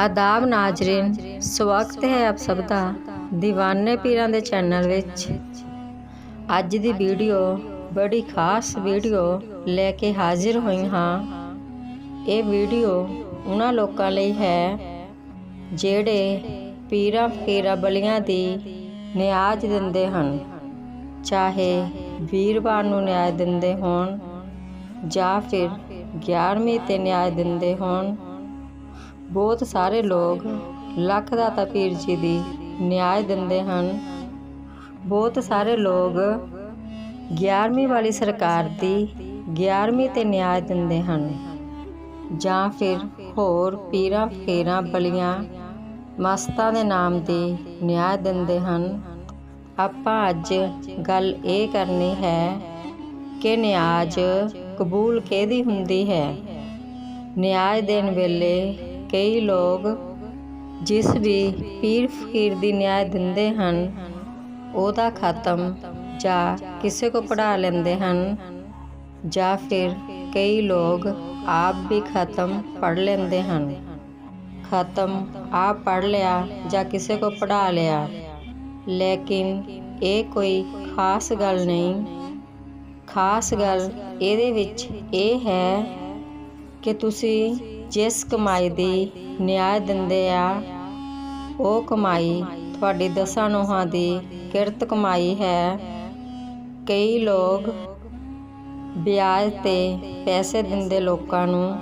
ਆਦਾਬ ਨਾਜ਼ਰੀਨ, ਸਵਾਗਤ ਹੈ ਆਪ ਸਭ ਦਾ دیਵਾਨੇ ਪੀਰਾਂ ਦੇ ਚੈਨਲ ਵਿੱਚ। ਅੱਜ ਦੀ ਵੀਡੀਓ, ਬੜੀ ਖਾਸ ਵੀਡੀਓ ਲੈ ਕੇ ਹਾਜ਼ਰ ਹੋਈ ਹਾਂ। ਇਹ ਵੀਡੀਓ ਉਹਨਾਂ ਲੋਕਾਂ ਲਈ ਹੈ ਜਿਹੜੇ ਪੀਰਾਂ ਫਕੀਰਾਂ ਬਲੀਆਂ ਦੀ ਨਿਆਜ਼ ਦਿੰਦੇ ਹਨ। ਚਾਹੇ ਵੀਰਵਾਰ ਨੂੰ ਨਿਆਜ਼ ਦਿੰਦੇ ਹੋਣ ਜਾਂ ਫਿਰ 11ਵੀਂ ਤੇ ਨਿਆਜ਼ ਦਿੰਦੇ ਹੋਣ ਬਹੁਤ ਸਾਰੇ ਲੋਕ ਲੱਖ ਦਾਤਾ ਪੀਰ ਜੀ ਦੀ ਨਿਆਇ ਦਿੰਦੇ ਹਨ। ਬਹੁਤ ਸਾਰੇ ਲੋਕ 11ਵੀਂ ਵਾਲੀ ਸਰਕਾਰ ਦੀ 11ਵੀਂ ਤੇ ਨਿਆਜ਼ ਦਿੰਦੇ ਹਨ। ਜਾਂ ਫਿਰ ਹੋਰ ਪੀਰਾਂ ਫੇਰਾਂ ਬਲੀਆਂ ਮਸਤਾਂ ਦੇ ਨਾਮ ਦੀ ਨਿਆਇ ਦਿੰਦੇ ਹਨ। ਆਪਾਂ ਅੱਜ ਗੱਲ ਇਹ ਕਰਨੀ ਹੈ ਕਿ ਨਿਆਜ਼ ਕਬੂਲ ਕਿਹਦੀ ਹੁੰਦੀ ਹੈ? ਨਿਆਜ਼ ਦੇਣ ਵੇਲੇ ਕਈ ਲੋਕ ਜਿਸ ਵੀ ਪੀਰ ਫਕੀਰ ਦੀ ਨਿਆਜ਼ ਦਿੰਦੇ ਹਨ, ਉਹਦਾ ਖਤਮ ਜਾਂ ਕਿਸੇ ਕੋ ਪੜਾ ਲੈਂਦੇ ਹਨ ਜਾਂ ਫਿਰ ਕਈ ਲੋਕ ਆਪ ਵੀ ਖਤਮ ਪੜ ਲੈਂਦੇ ਹਨ। ਖਤਮ ਆਪ ਪੜ ਲਿਆ ਜਾਂ ਕਿਸੇ ਕੋ ਪੜਾ ਲਿਆ, ਲੇਕਿਨ ਇਹ ਕੋਈ ਖਾਸ ਗੱਲ ਨਹੀਂ। ਖਾਸ ਗੱਲ ਇਹਦੇ ਵਿੱਚ ਇਹ ਹੈ ਕਿ ਤੁਸੀਂ ਜਿਸ ਕਮਾਈ ਦੀ ਨਿਆਜ਼ ਦਿੰਦੇ ਆ, ਉਹ ਕਮਾਈ ਤੁਹਾਡੀ ਦਸਾਂ ਨੋਹਾਂ ਦੀ ਕਿਰਤ ਕਮਾਈ ਹੈ। ਕਈ ਲੋਕ ਵਿਆਜ ਤੇ ਪੈਸੇ ਦਿੰਦੇ ਲੋਕਾਂ ਨੂੰ,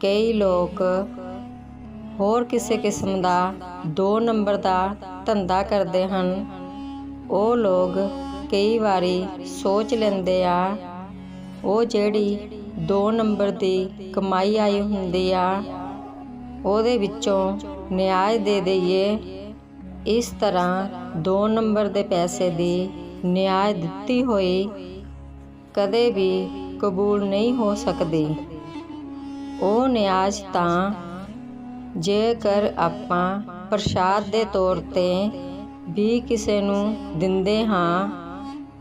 ਕਈ ਲੋਕ ਹੋਰ ਕਿਸੇ ਕਿਸਮ ਦਾ 2 ਨੰਬਰ ਦਾ ਧੰਦਾ ਕਰਦੇ ਹਨ। ਉਹ ਲੋਕ ਕਈ ਵਾਰੀ ਸੋਚ ਲੈਂਦੇ ਆ, ਉਹ ਜਿਹੜੀ 2 ਨੰਬਰ ਦੀ ਕਮਾਈ ਆਈ ਹੁੰਦੀ ਆ। ਉਹਦੇ ਵਿੱਚੋਂ ਨਿਆਜ਼ ਦੇ ਦਈਏ। ਇਸ ਤਰ੍ਹਾਂ 2 ਨੰਬਰ ਦੇ ਪੈਸੇ ਦੀ ਨਿਆਜ਼ ਦਿੱਤੀ ਹੋਈ ਕਦੇ ਵੀ ਕਬੂਲ ਨਹੀਂ ਹੋ ਸਕਦੀ। ਉਹ ਨਿਆਜ਼ ਤਾਂ ਜੇਕਰ ਆਪਾਂ ਪ੍ਰਸ਼ਾਦ ਦੇ ਤੌਰ ਤੇ ਵੀ ਕਿਸੇ ਨੂੰ ਦਿੰਦੇ ਹਾਂ,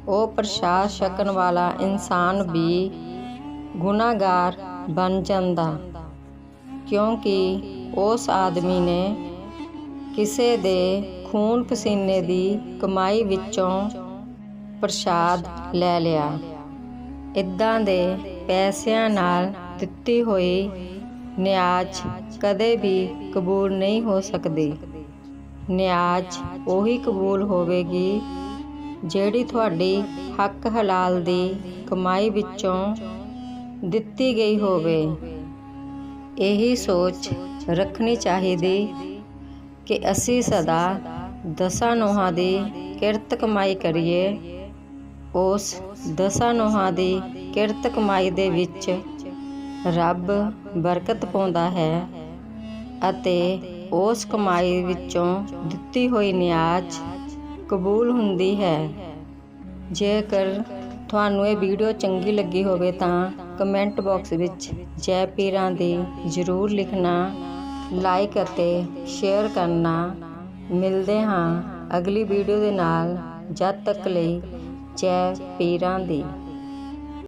ਉਹ ਪ੍ਰਸ਼ਾਦ ਛਕਣ ਵਾਲਾ ਇਨਸਾਨ ਵੀ ਗੁਨਾਹਗਾਰ ਬਣ ਜਾਂਦਾ। ਕਿਉਂਕਿ ਉਸ ਆਦਮੀ ਨੇ ਕਿਸੇ ਦੇ ਖੂਨ ਪਸੀਨੇ ਦੀ ਕਮਾਈ ਵਿੱਚੋਂ ਪ੍ਰਸ਼ਾਦ ਲੈ ਲਿਆ। ਇਦਾਂ ਦੇ ਪੈਸਿਆਂ ਨਾਲ ਦਿੱਤੀ ਹੋਈ ਨਿਆਜ਼ ਕਦੇ ਵੀ ਕਬੂਲ ਨਹੀਂ ਹੋ ਸਕਦੀ। ਨਿਆਜ਼ ਉਹੀ ਕਬੂਲ ਹੋਵੇਗੀ ਜਿਹੜੀ ਤੁਹਾਡੀ ਹੱਕ ਹਲਾਲ ਦੀ ਕਮਾਈ ਵਿੱਚੋਂ ਦਿੱਤੀ ਗਈ ਹੋਵੇ। ਇਹੀ ਸੋਚ ਰੱਖਣੀ ਚਾਹੀਦੀ ਕਿ ਅਸੀਂ ਸਦਾ ਦਸਾਂ ਨੋਹਾਂ ਦੀ ਕਿਰਤ ਕਮਾਈ ਕਰੀਏ। ਉਸ ਦਸਾਂ ਨੋਹਾਂ ਦੀ ਕਿਰਤ ਕਮਾਈ ਦੇ ਵਿੱਚ ਰੱਬ ਬਰਕਤ ਪਾਉਂਦਾ ਹੈ ਅਤੇ ਉਸ ਕਮਾਈ ਵਿੱਚੋਂ ਦਿੱਤੀ ਹੋਈ ਨਿਆਜ਼ ਕਬੂਲ ਹੁੰਦੀ ਹੈ। ਜੇਕਰ ਤੁਹਾਨੂੰ ਇਹ ਵੀਡੀਓ ਚੰਗੀ ਲੱਗੀ ਹੋਵੇ ਤਾਂ ਕਮੈਂਟ ਬਾਕਸ ਵਿੱਚ ਜੈ ਪੀਰਾਂ ਦੀ ਜ਼ਰੂਰ ਲਿਖਣਾ ਲਾਈਕ ਅਤੇ ਸ਼ੇਅਰ ਕਰਨਾ। ਮਿਲਦੇ ਹਾਂ ਅਗਲੀ ਵੀਡੀਓ ਦੇ ਨਾਲ। ਜਦ ਤੱਕ ਲਈ ਜੈ ਪੀਰਾਂ ਦੀ।